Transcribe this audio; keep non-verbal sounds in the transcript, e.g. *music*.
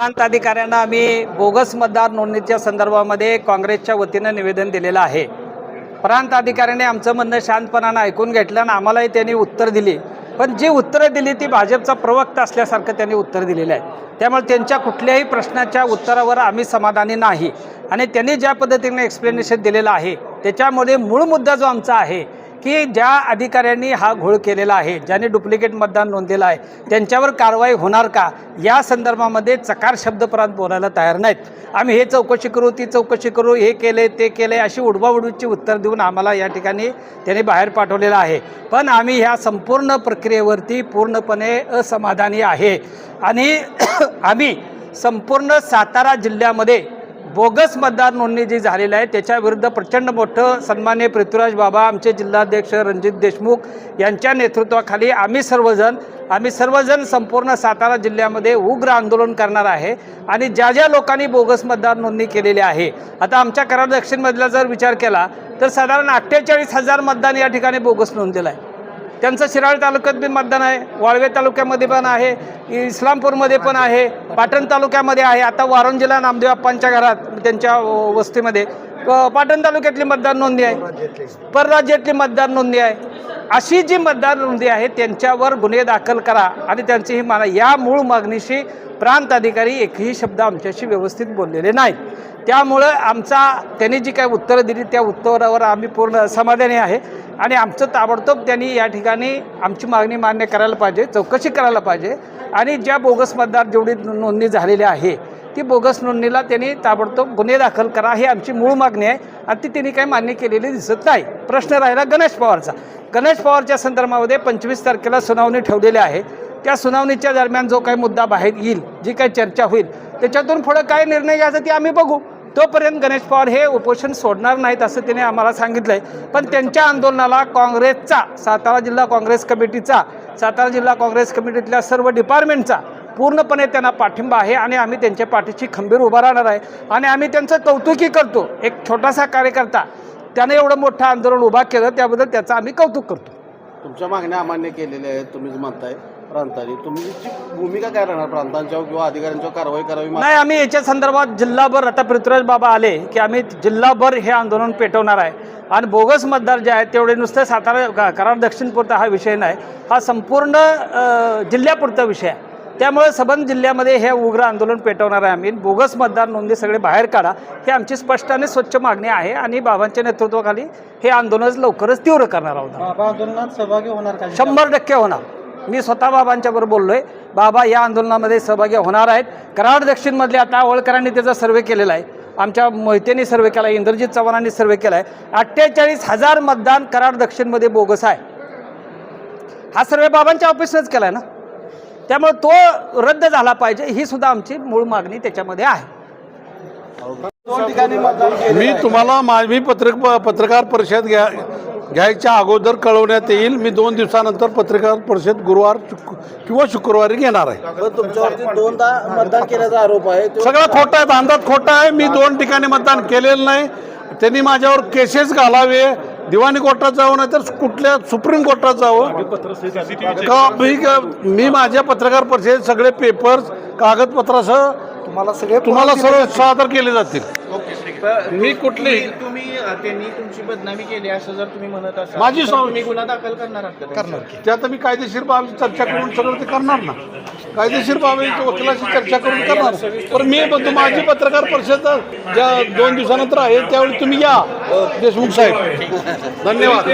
प्रांत अधिकाऱ्यांना आम्ही बोगस मतदार नोंदणीच्या संदर्भामध्ये काँग्रेसच्या वतीनं निवेदन दिलेलं आहे. प्रांत अधिकाऱ्याने आमचं म्हणणं शांतपणानं ऐकून घेतलं आणि आम्हालाही त्यांनी उत्तर दिली. पण जी उत्तरं दिली ती भाजपचा प्रवक्ता असल्यासारखं त्यांनी उत्तर दिलेलं आहे. त्यामुळे त्यांच्या कुठल्याही प्रश्नाच्या उत्तरावर आम्ही समाधानी नाही. आणि त्यांनी ज्या पद्धतीने एक्सप्लेनेशन दिलेलं आहे त्याच्यामध्ये मूळ मुद्दा जो आमचा आहे की ज्या अधिकाऱ्यांनी हा घोळ केलेला आहे ज्यांनी डुप्लिकेट मतदान नोंदलेलं आहे त्यांच्यावर कारवाई होणार का? या संदर्भामध्ये चकार शब्दपरात बोलायला तयार नाहीत. आम्ही हे चौकशी करू ती चौकशी करू हे केले ते केले अशी उडवाउडवीची उत्तर देऊन आम्हाला या ठिकाणी त्यांनी बाहेर पाठवलेलं आहे. पण आम्ही ह्या संपूर्ण प्रक्रियेवरती पूर्णपणे असमाधानी आहे. आणि *clears throat* आम्ही संपूर्ण सातारा जिल्ह्यामध्ये बोगस मतदार नोंदणी जी झालेली आहे त्याच्याविरुद्ध प्रचंड मोठं सन्मान्य पृथ्वीराज बाबा आमचे जिल्हाध्यक्ष रणजित देशमुख यांच्या नेतृत्वाखाली आम्ही सर्वजण आम्ही सर्वजण संपूर्ण सातारा जिल्ह्यामध्ये उग्र आंदोलन करणार आहे आणि ज्या ज्या लोकांनी बोगस मतदार नोंदणी केलेली आहे आता आमच्या कराड दक्षिणमधला जर विचार केला तर साधारण अठ्ठेचाळीस हजार मतदान या ठिकाणी बोगस नोंदलेलं आहे. त्यांचं शिराळ तालुक्यात बी मतदान आहे वाळवे तालुक्यामध्ये पण आहे इस्लामपूरमध्ये पण आहे पाटण तालुक्यामध्ये आहे. आता वारंजीला नामदेव अप्पांच्या घरात त्यांच्या वस्तीमध्ये. पाटण तालुक्यातली मतदार नोंदी आहे. परराज्यातली मतदार नोंदी आहे. अशी जी मतदार नोंदी आहे त्यांच्यावर गुन्हे दाखल करा आणि त्यांची ही माना या मूळ मागणीशी प्रांत अधिकारी एकही शब्द आमच्याशी व्यवस्थित बोललेले नाहीत. त्यामुळं आमचा त्यांनी जी काही उत्तरं दिली त्या उत्तरावर आम्ही पूर्ण समाधानी आहे. आणि आमचं ताबडतोब त्यांनी या ठिकाणी आमची मागणी मान्य करायला पाहिजे चौकशी करायला पाहिजे. आणि ज्या बोगस मतदार जेवढी नोंदणी झालेली आहे ती बोगस नोंदणीला त्यांनी ताबडतोब गुन्हे दाखल करा ही आमची मूळ मागणी आहे. आणि ती त्यांनी काही मान्य केलेली दिसत नाही. प्रश्न राहिला गणेश पवारचा. गणेश पवारच्या संदर्भामध्ये पंचवीस तारखेला सुनावणी ठेवलेली आहे. त्या सुनावणीच्या दरम्यान जो काही मुद्दा बाहेर येईल जी काही चर्चा होईल त्याच्यातून पुढं काय निर्णय घ्यायचा ते आम्ही बघू. तोपर्यंत गणेश पवार हे उपोषण सोडणार नाहीत असं त्याने आम्हाला सांगितलं आहे पण त्यांच्या आंदोलनाला काँग्रेसचा सातारा जिल्हा काँग्रेस कमिटीचा सातारा जिल्हा काँग्रेस कमिटीतल्या सर्व डिपार्टमेंटचा पूर्णपणे त्यांना पाठिंबा आहे आणि आम्ही त्यांच्या पाठीशी खंबीर उभा राहणार आहे. आणि आम्ही त्यांचं कौतुकही करतो. एक छोटासा कार्यकर्ता त्याने एवढं मोठं आंदोलन उभा केलं त्याबद्दल त्याचं आम्ही कौतुक करतो. तुमच्या मागण्या अमान्य केलेल्या आहेत तुम्हीच म्हणताय. प्रांतांनी तुमची भूमिका काय राहणार प्रांतांच्यावर किंवा अधिकाऱ्यांच्यावर कारवाई करावी नाही आम्ही याच्या संदर्भात जिल्हाभर आता पृथ्वीराज बाबा आले की आम्ही जिल्हाभर हे आंदोलन पेटवणार आहे. आणि बोगस मतदार जे आहेत तेवढे नुसतं सातारा क- कराड दक्षिणपुरता हा विषय नाही. हा संपूर्ण जिल्ह्यापुरता विषय आहे. त्यामुळे सबंध जिल्ह्यामध्ये हे उग्र आंदोलन पेटवणार आहे आम्ही. बोगस मतदार नोंदी सगळे बाहेर काढा. ही आमची स्पष्ट आणि स्वच्छ मागणी आहे आणि बाबांच्या नेतृत्वाखाली हे आंदोलन लवकरच तीव्र करणार आहोत बाबा आंदोलनात सहभागी होणार का? शंभर टक्के होणार. मी स्वतः बाबांच्याबरोबर बोललो आहे बाबा या आंदोलनामध्ये सहभागी होणार आहेत. कराड दक्षिणमधले आता होळकरांनी त्याचा सर्वे केलेला आहे. आमच्या मोहितेंनी सर्वे केला आहे इंद्रजित चव्हाणांनी सर्वे केला आहे. अठ्ठेचाळीस हजार मतदान कराड दक्षिणमध्ये बोगस आहे. हा सर्वे बाबांच्या ऑफिसनंच केला आहे ना? त्यामुळे तो रद्द झाला पाहिजे ही सुद्धा आमची मूळ मागणी त्याच्यामध्ये आहे. ठिकाणी मी तुम्हाला मा- मी पत्रक पत्रकार परिषद घ्या घ्यायच्या अगोदर कळवण्यात येईल. मी दोन दिवसानंतर पत्रकार परिषद गुरुवार किंवा शुक्रवारी घेणार आहे. तुमच्यावरती दोनदा मतदान केल्याचा आरोप आहे. सगळं खोटं आहे अंदाज खोटा आहे. मी दोन ठिकाणी मतदान केलेलं नाही. त्यांनी माझ्यावर केसेस घालावे. दिवाणी कोर्टात जावं नाही तर कुठल्या सुप्रीम कोर्टात जावं. का मी मी माझ्या पत्रकार परिषदेत सगळे पेपर्स कागदपत्रासह तुम्हाला सगळे तुम्हाला सर्व सादर केले जातील. मी कुठली? तुम्ही त्यांनी तुमची बदनामी केली असं जर तुम्ही म्हणत असाल माझी तर तुम्ही गुन्हा दाखल करणार आहात का करणार ते आता मी कायदेशीर बाब चर्चा करून सगळं ते करणार ना. कायदेशीर बाबी वकिलाशी चर्चा करून करणार. पण मी म्हणतो माझी पत्रकार परिषद ज्या दोन दिवसानंतर आहे त्यावेळी तुम्ही या. देशमुख साहेब. धन्यवाद.